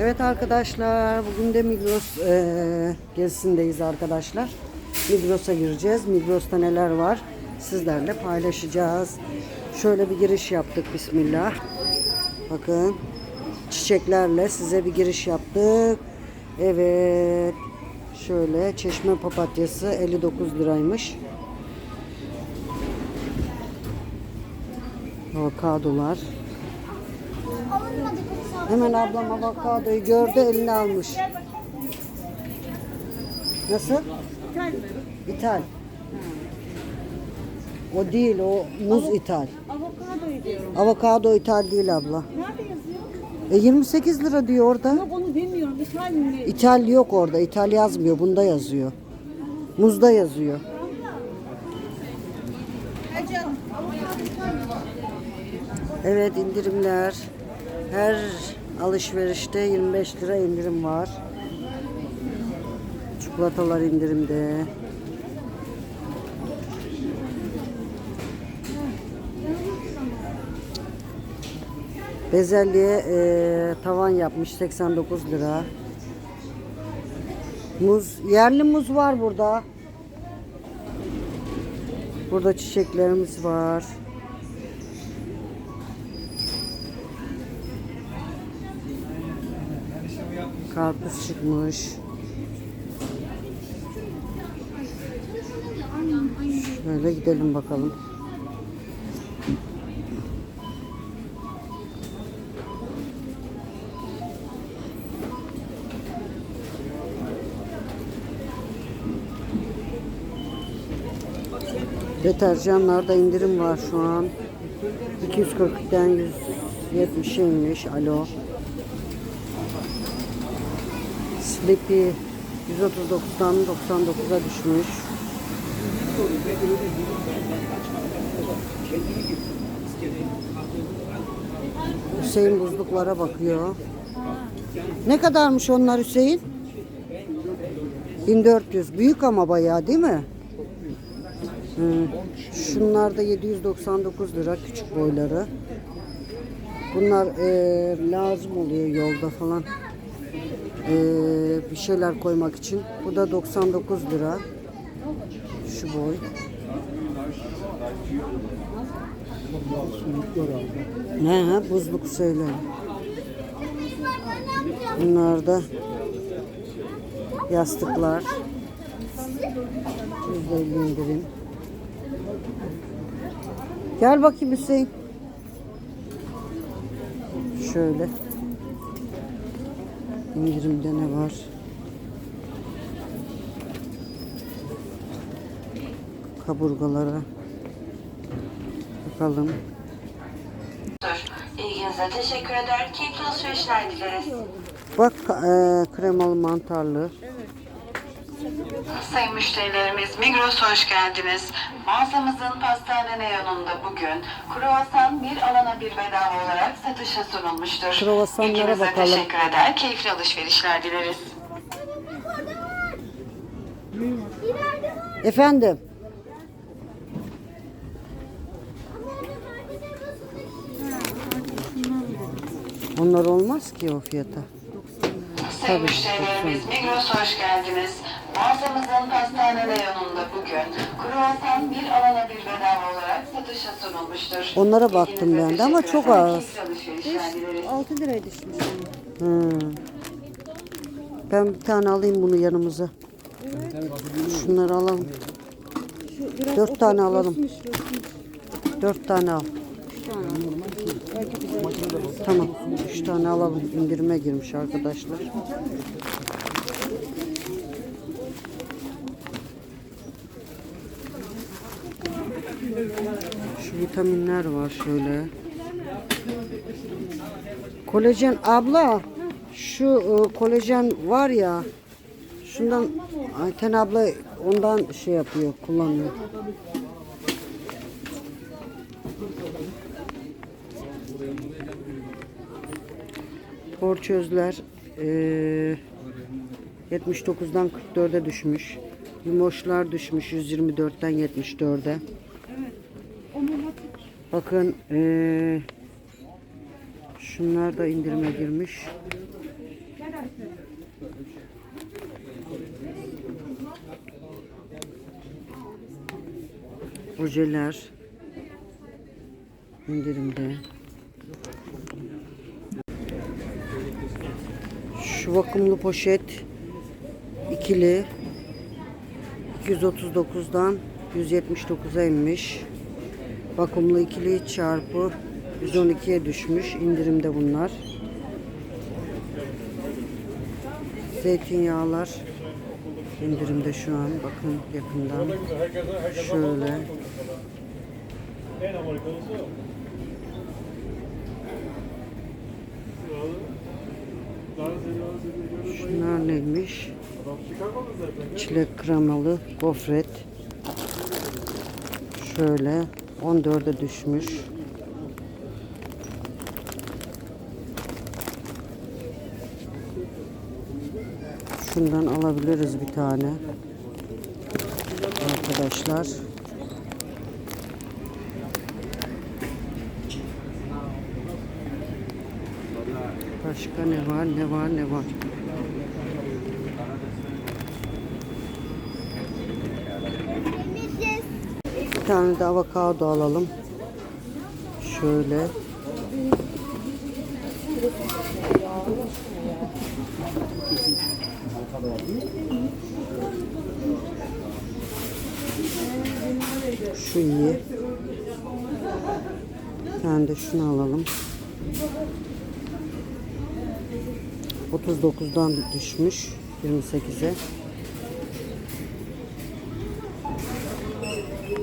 Evet arkadaşlar bugün de Migros eee gezisindeyiz arkadaşlar. Migros'a gireceğiz. Migros'ta neler var sizlerle paylaşacağız. Şöyle bir giriş yaptık Bismillah. Bakın çiçeklerle size bir giriş yaptık. Evet. Şöyle çeşme papatyası 59 liraymış. Avokadolar. Hemen ablam avokadoyu gördü eline almış. Nasıl? İthal. O değil o muz ithal. Avokadoyu diyorum. Avokado ithal değil abla. Nerede yazıyor? E 28 lira diyor orada. Yok onu bilmiyorum. İthal mi? İthal yok orada. İthal yazmıyor. Bunda yazıyor. Muzda yazıyor. Evet indirimler. Her alışverişte 25 lira indirim var. Çikolatalar indirimde. Bezelye e, tavan yapmış 89 lira. Muz, yerli muz var burada. Burada çiçeklerimiz var. Karpuz çıkmış. Şöyle gidelim bakalım. Deterjanlarda indirim var şu an. 240'den 170'e inmiş. Alo. Sleepy 139'dan 99'a düşmüş. Hüseyin buzluklara bakıyor. Ne kadarmış onlar Hüseyin? 1400. Büyük ama bayağı değil mi? Hı. Şunlar da 799 lira küçük boyları. Bunlar eee, lazım oluyor yolda falan. Eee, bir şeyler koymak için. Bu da 99 lira. Şu boy. Ne ha buzluk söyle. Bunlar da yastıklar. %50 indirim. Gel bakayım Hüseyin. Şöyle. İndirimde ne var? Kaburgalara. Bakalım. İlginize teşekkür eder. Keyifli alışverişler dileriz. Bak e, kremalı mantarlı. Sayın müşterilerimiz Migros hoş geldiniz. Mağazamızın pastane reyonunda bugün kruvasan bir alana bir bedava olarak satışa sunulmuştur. Kruvasanlara bakalım. teşekkür eder. Keyifli alışverişler dileriz. Efendim. Onlar olmaz ki o fiyata. Tabii, müşterilerimiz Migros hoş geldiniz. Mağazamızın pastane reyonunda bugün kruvasan bir alana bir bedava olarak satışa sunulmuştur. Onlara baktım İlginize ben de ama teşekkür çok eder. az. Keyifli dileriz. 6 liraya düşmüş. Hmm. Ben bir tane alayım bunu yanımıza. Şunları alalım. Şu biraz Dört tane alalım. Rosmuş. Dört tane al. Tamam. Üç tane alalım. İndirime girmiş arkadaşlar. Vitaminler var şöyle. Kolajen abla şu e, kolajen var ya şundan Ayten abla ondan şey yapıyor kullanıyor. Porçözler eee 79'dan 44'e düşmüş. Yumoşlar düşmüş 124'ten 74'e. Bakın eee, Şunlar da indirime girmiş. Ojeler indirimde. Şu vakumlu poşet ikili 239'dan 179'a inmiş. Vakumlu ikili çarpı 112'ye düşmüş. İndirimde bunlar. Zeytinyağlar indirimde şu an. Bakın yakından. Şöyle. Şunlar neymiş? Çilek kremalı gofret. Şöyle 14'e düşmüş. Şundan alabiliriz bir tane. Arkadaşlar. Başka ne var? Ne var? Ne var? Tane de avokado alalım. Şöyle. Şu iyi. Bir de şunu alalım. 39'dan düşmüş 28'e.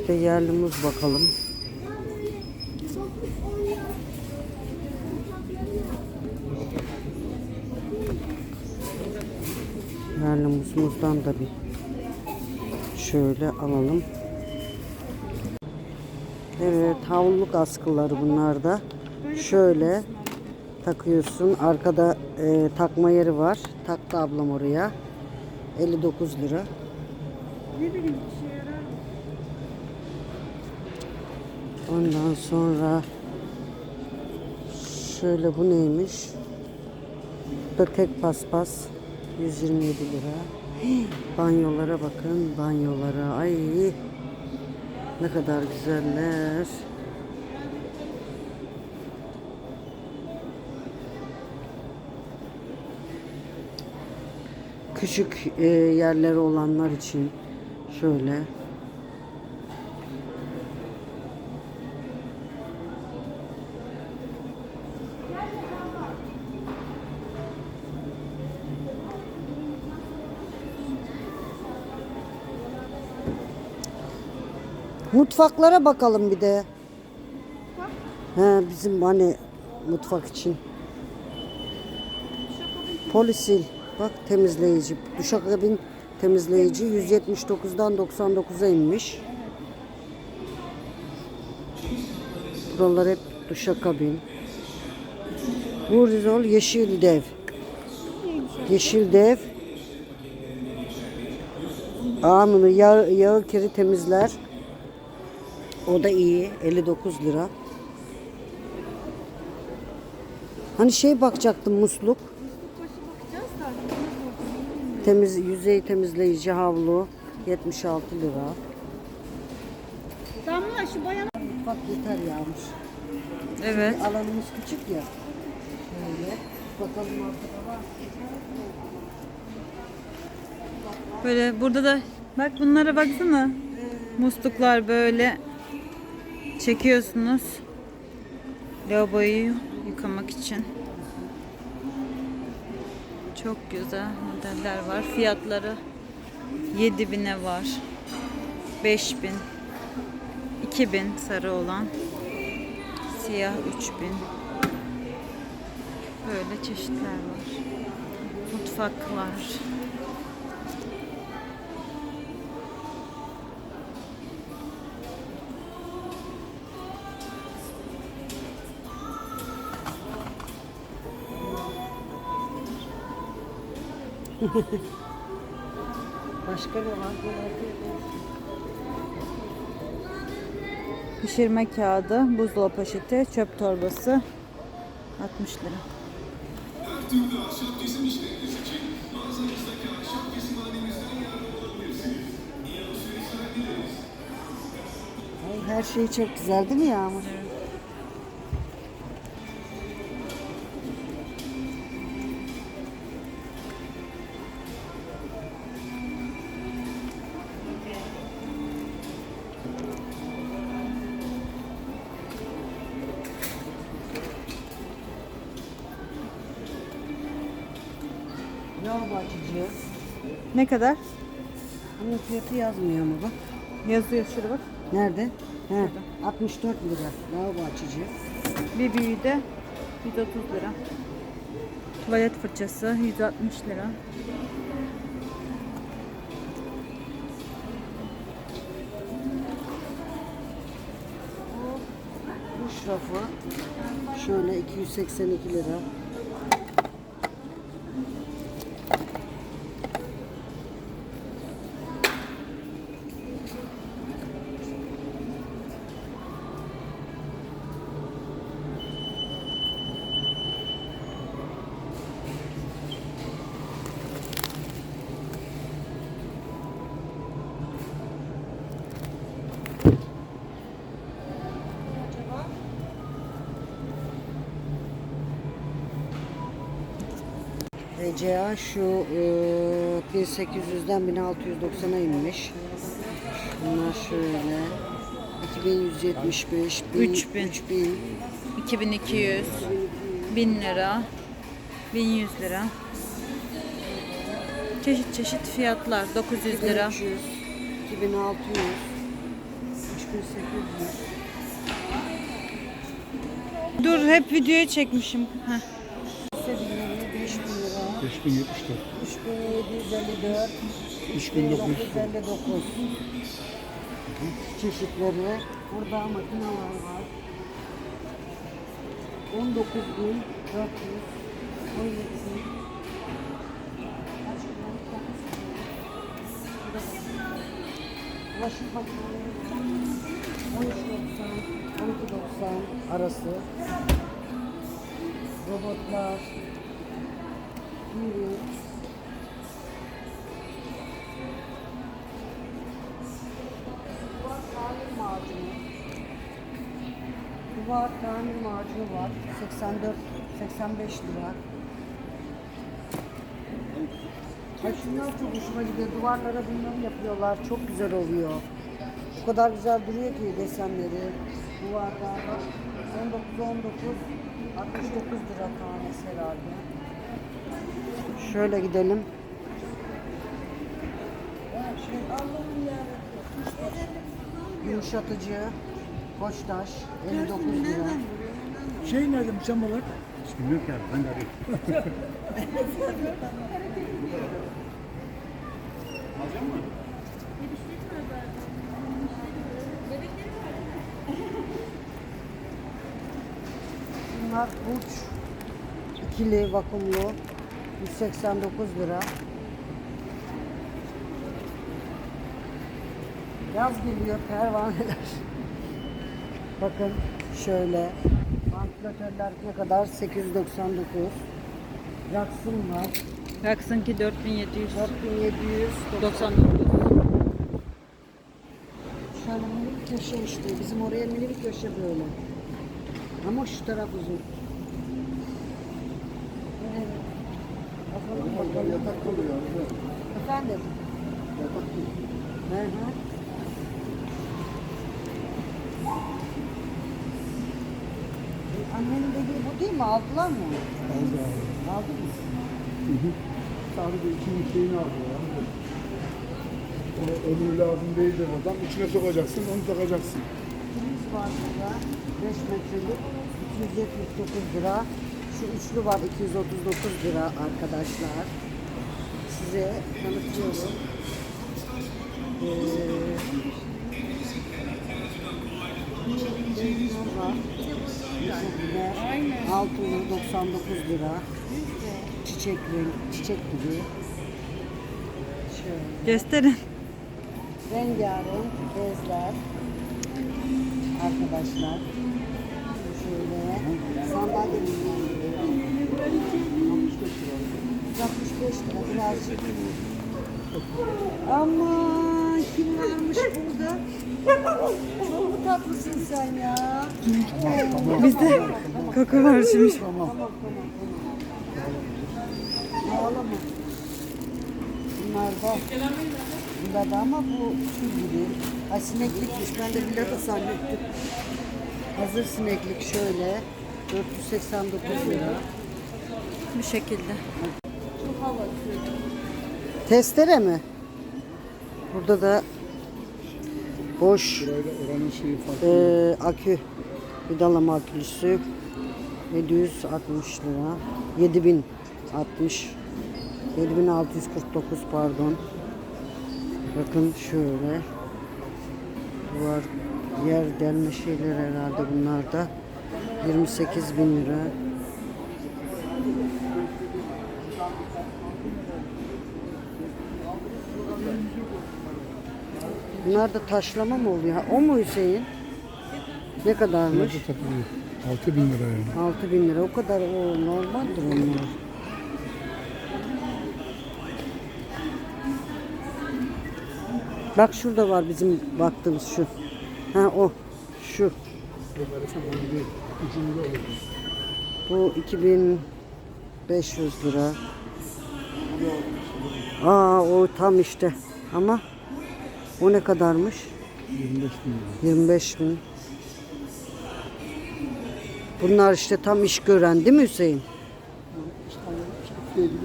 De yerli muz bakalım. Yerli muzumuzdan da bir şöyle alalım. Evet havluluk askıları bunlar da. Şöyle takıyorsun. Arkada e, takma yeri var. Taktı ablam oraya. 59 lira. Ne bileyim işe yarar. Ondan sonra şöyle bu neymiş? Bu da tek paspas 127 lira. Hii, Banyolara bakın, banyolara. Ay ne kadar güzeller. Küçük e, yerleri olanlar için şöyle Mutfaklara bakalım bir de. He, bizim hani mutfak için. Polisil. Bak temizleyici. Duşakabin temizleyici 179'dan 99'a inmiş. Buralar hep duşakabin. Bu rizol yeşil dev. Yeşil dev. Amını yağ, yağı kiri temizler. O da iyi. 59 lira. Hani şey bakacaktım musluk. Temiz yüzey temizleyici havlu 76 lira. Damla şu bayan Bak yeter yağmış. Evet. Alanımız küçük ya. Şöyle bakalım arkada var. Böyle burada da bak bunlara baksana. Musluklar böyle çekiyorsunuz. Lavaboyu yıkamak için. Çok güzel modeller var. Fiyatları 7000'e var. 5000. 2000 sarı olan. Siyah 3000. Böyle çeşitler var. Mutfaklar. Başka ne var? Pişirme kağıdı, buzdolabı poşeti, çöp torbası. 60 lira. Her şey çok güzel değil mi Yağmur? Lavabo Ne kadar? Bunun fiyatı yazmıyor ama bak. Yazıyor şurada bak. Nerede? He, 64 lira. Lavabo açıcı. Bir büyüğü de 130 lira. Tuvalet fırçası 160 lira. Duş rafı şöyle 282 lira. ECA şu e, 1800'den 1690'a inmiş. Bunlar şöyle 2175, 3000. 3000, 2200 1000 lira 1100 lira çeşit çeşit fiyatlar 900 lira 2300, 2600, 3800, dur hep videoya çekmişim Heh. Seviyeleri 5000 lira, 5074. 3754, 3959 çeşitleri. Burada makineler var. 19.400 17 Bulaşık makineleri 13.90 12.90 arası robotlar Duvar tamir macunu. Duvar var. 84 85 lira. Ay şunlar çok hoşuma gidiyor. Duvarlara bunları yapıyorlar. Çok güzel oluyor. O kadar güzel duruyor ki desenleri. Duvarda 19 19 69 lira tanesi herhalde. Şöyle gidelim. Yumuşatıcı, Koçtaş, 59 lira. Şey nerede mükemmel olarak? Hiç bilmiyorum ki abi. Ben de arayayım. Bunlar burç, ikili vakumlu, 189 lira. Yaz geliyor pervaneler. Bakın şöyle. Vantilatörler ne kadar? 899. Raksın var. Raksınki 4700 4700. 99 Şöyle minik köşe işte. Bizim oraya mini bir köşe böyle. Ama şu taraf uzun. Evet. Bakalım bakalım. Yatak kalıyor. Efendim? Yatak Hı hı. E, Annenin dediği bu değil mi? Aldılar mı? Aldı abi. Aldı mı? Hı hı. Sadece ikinin şeyini aldı ya. O öbürü lazım değildir oradan. İçine sokacaksın, onu takacaksın. Priz var burada. 5 metrelik. 279 lira. Şu üçlü var 239 lira arkadaşlar. Size tanıtıyorum. Ee, bir var. Yine altılı 99 lira. Çiçek renk, çiçek gibi. Şöyle. gösterin Rengarenk bezler. Arkadaşlar. Şöyle sandalye 165 lira birazcık. Aman kim varmış burada? Tatlısın sen ya? Bizde kaka var şimdi. Ağlama. Bunlar da. Bunda da ama bu şu gibi. Ha sineklikmiş. Ben de villada zannettim. Hazır sineklik şöyle. 489 lira. Bu şekilde. Testere mi? Burada da boş. E, akü vidalama akülüsü 760 lira. 7060 7649 pardon. Bakın şöyle. Var yer delme şeyler herhalde bunlar da. 28 bin lira Bunlar da taşlama mı oluyor? O mu Hüseyin? Ne kadarmış? Nerede takılıyor? 6 bin lira yani. 6 bin lira. O kadar o normaldir onlar. Bak şurada var bizim baktığımız şu. Ha o. Şu. Bu 2500 lira. Aa o tam işte. Ama o ne kadarmış? 25 bin lira. 25 bin. Bunlar işte tam iş gören değil mi Hüseyin? İşte şey gibi,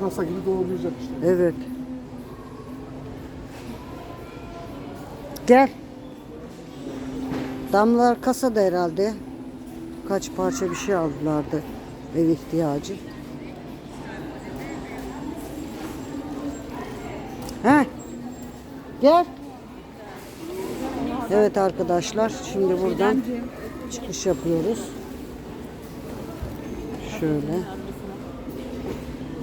pırasa gibi doğrayacak işte. Evet. Gel. Damlar kasada herhalde. Kaç parça bir şey aldılardı ev ihtiyacı. He. Gel. Evet arkadaşlar şimdi buradan çıkış yapıyoruz. Şöyle.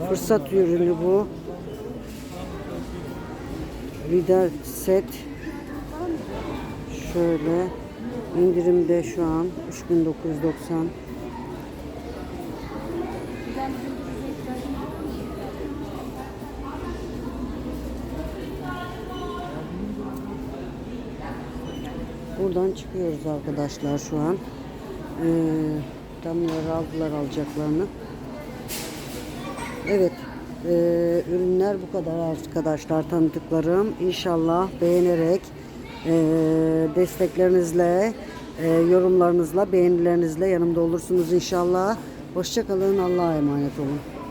Fırsat ürünü bu. Lider set. Şöyle. indirimde şu an 3990. Buradan çıkıyoruz arkadaşlar şu an. Ee, damlaları aldılar alacaklarını. Evet. e, ürünler bu kadar arkadaşlar tanıdıklarım. İnşallah beğenerek e, desteklerinizle, e, yorumlarınızla, beğenilerinizle yanımda olursunuz inşallah. Hoşçakalın. Allah'a emanet olun.